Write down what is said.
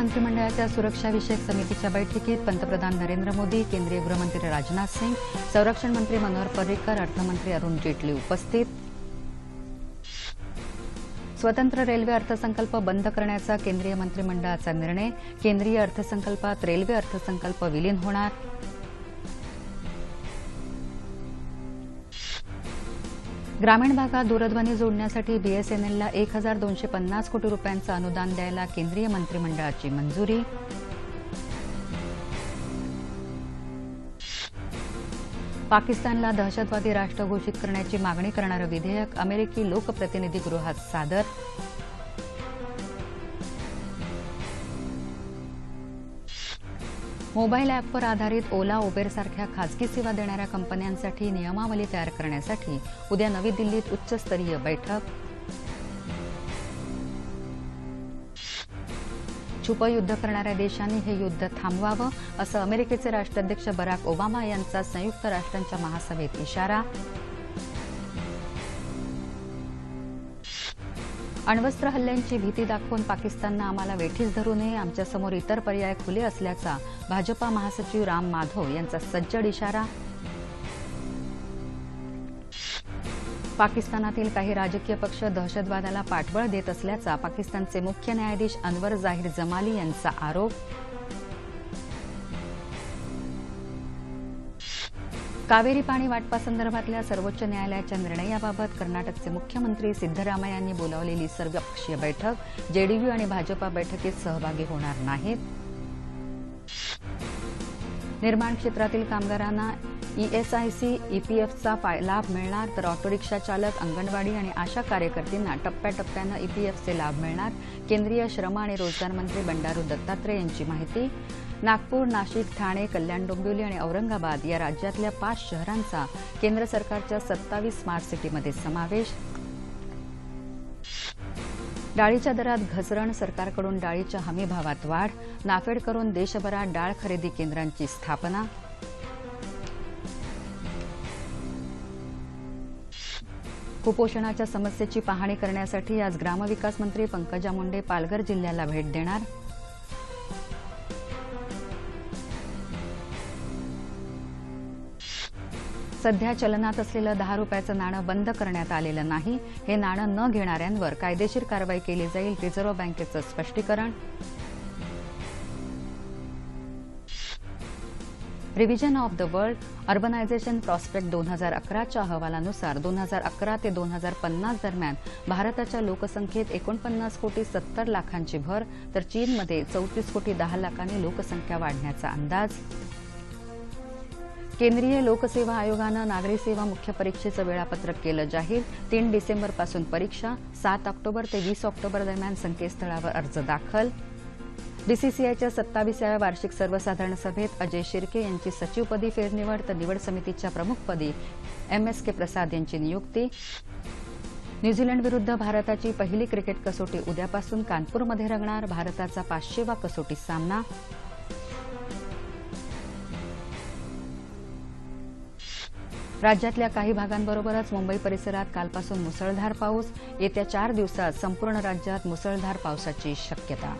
मंत्रिमंडळाच्या सुरक्षाविषयक समितीच्या बैठकीत पंतप्रधान नरेंद्र मोदी केंद्रीय गृहमंत्री राजनाथ सिंग संरक्षण मंत्री मनोहर पर्रिकर अर्थमंत्री अरुण जेटली उपस्थित. स्वतंत्र रेल्वे अर्थसंकल्प बंद करण्याचा केंद्रीय मंत्रिमंडळाचा निर्णय केंद्रीय अर्थसंकल्पात रेल्वे अर्थसंकल्प विलीन होणार. ग्रामीण भागात दूरध्वनी जोडण्यासाठी बीएसएनएलला एक हजार दोनशे पन्नास कोटी रुपयांचं अनुदान द्यायला केंद्रीय मंत्रिमंडळाची मंजुरी. पाकिस्तानला दहशतवादी राष्ट्र घोषित करण्याची मागणी करणारं विधेयक अमेरिकी लोकप्रतिनिधी गृहात सादर. मोबाईल ॲपवर आधारित ओला उबेरसारख्या खाजगी सेवा देणाऱ्या कंपन्यांसाठी नियमावली तयार करण्यासाठी उद्या नवी दिल्लीत उच्चस्तरीय बैठक. छुपयुद्ध करणाऱ्या देशांनी हे युद्ध थांबवावं असं अमेरिकेचे राष्ट्राध्यक्ष बराक ओबामा यांचा संयुक्त राष्ट्रांच्या महासभेत इशारा. अण्वस्त्र हल्ल्यांची भीती दाखवून पाकिस्ताननं आम्हाला वेठीस धरू नये आमच्यासमोर इतर पर्याय खुले असल्याचा भाजपा महासचिव राम माधव यांचा सज्जड इशारा. पाकिस्तानातील काही राजकीय पक्ष दहशतवादाला पाठबळ देत असल्याचा पाकिस्तानचे मुख्य न्यायाधीश अनवर जाहीर जमाली यांचा आरोप. कावेरी पाणी वाटपासंदर्भातल्या सर्वोच्च न्यायालयाच्या निर्णयाबाबत कर्नाटकचे मुख्यमंत्री सिद्धरामय्यांनी बोलावलेली सर्वपक्षीय बैठक जेडीयू आणि भाजपा बैठकीत सहभागी होणार नाहीत. निर्माण क्षेत्रातील कामगारांना ईएसआयसी ईपीएफचा लाभ मिळणार तर ऑटो रिक्षा चालक अंगणवाडी आणि आशा कार्यकर्त्यांना टप्प्याटप्प्यानं ईपीएफचे लाभ मिळणार. केंद्रीय श्रम आणि रोजगार मंत्री बंडारू दत्तात्रय यांची माहिती. नागपूर नाशिक ठाणे कल्याण डोंबिवली आणि औरंगाबाद या राज्यातल्या पाच शहरांचा केंद्र सरकारच्या सत्तावीस स्मार्ट सिटीमध्ये समावेश. डाळीच्या दरात घसरण सरकारकडून डाळीच्या हमीभावात वाढ. नाफेड करून देशभरात डाळ खरेदी केंद्रांची स्थापना. कुपोषणाच्या समस्येची पाहणी करण्यासाठी आज ग्रामविकास मंत्री पंकजा मुंडे पालघर जिल्ह्याला भेट देणार. सध्या चलनात असलेलं दहा रुपयाचं नाणं बंद करण्यात आलेलं नाही. हे नाणं न घेणाऱ्यांवर कायदेशीर कारवाई केली जाईल रिझर्व्ह बँकेचं स्पष्टीकरण. Revision of the world urbanization prospect दोन हजार अकराच्या अहवालानुसार दोन हजार अकरा ते दोन हजार पन्नास दरम्यान भारताच्या लोकसंख्येत एकोणपन्नास कोटी सत्तर लाखांची भर तर चीनमध्ये चौतीस कोटी दहा लाखांनी लोकसंख्या वाढण्याचा अंदाज. केंद्रीय लोकसेवा आयोगानं नागरी सेवा मुख्य परीक्षेचं वेळापत्रक केलं जाहीर. तीन डिसेंबरपासून परीक्षा सात ऑक्टोबर ते वीस ऑक्टोबर दरम्यान संकेतस्थळावर अर्ज दाखल. बीसीसीआयच्या सत्तावीसाव्या वार्षिक सर्वसाधारण सभेत अजय शिर्के यांची सचिवपदी फेरनिवड तर निवड समितीच्या प्रमुखपदी एम एस के प्रसाद यांची नियुक्ती. न्यूझीलंड विरुद्ध भारताची पहिली क्रिकेट कसोटी उद्यापासून कानपूरमध्ये रंगणार भारताचा पाचशेवा कसोटी सामना. राज्यातल्या काही भागांबरोबरच मुंबई परिसरात कालपासून मुसळधार पाऊस. येत्या चार दिवसात संपूर्ण राज्यात मुसळधार पावसाची शक्यता.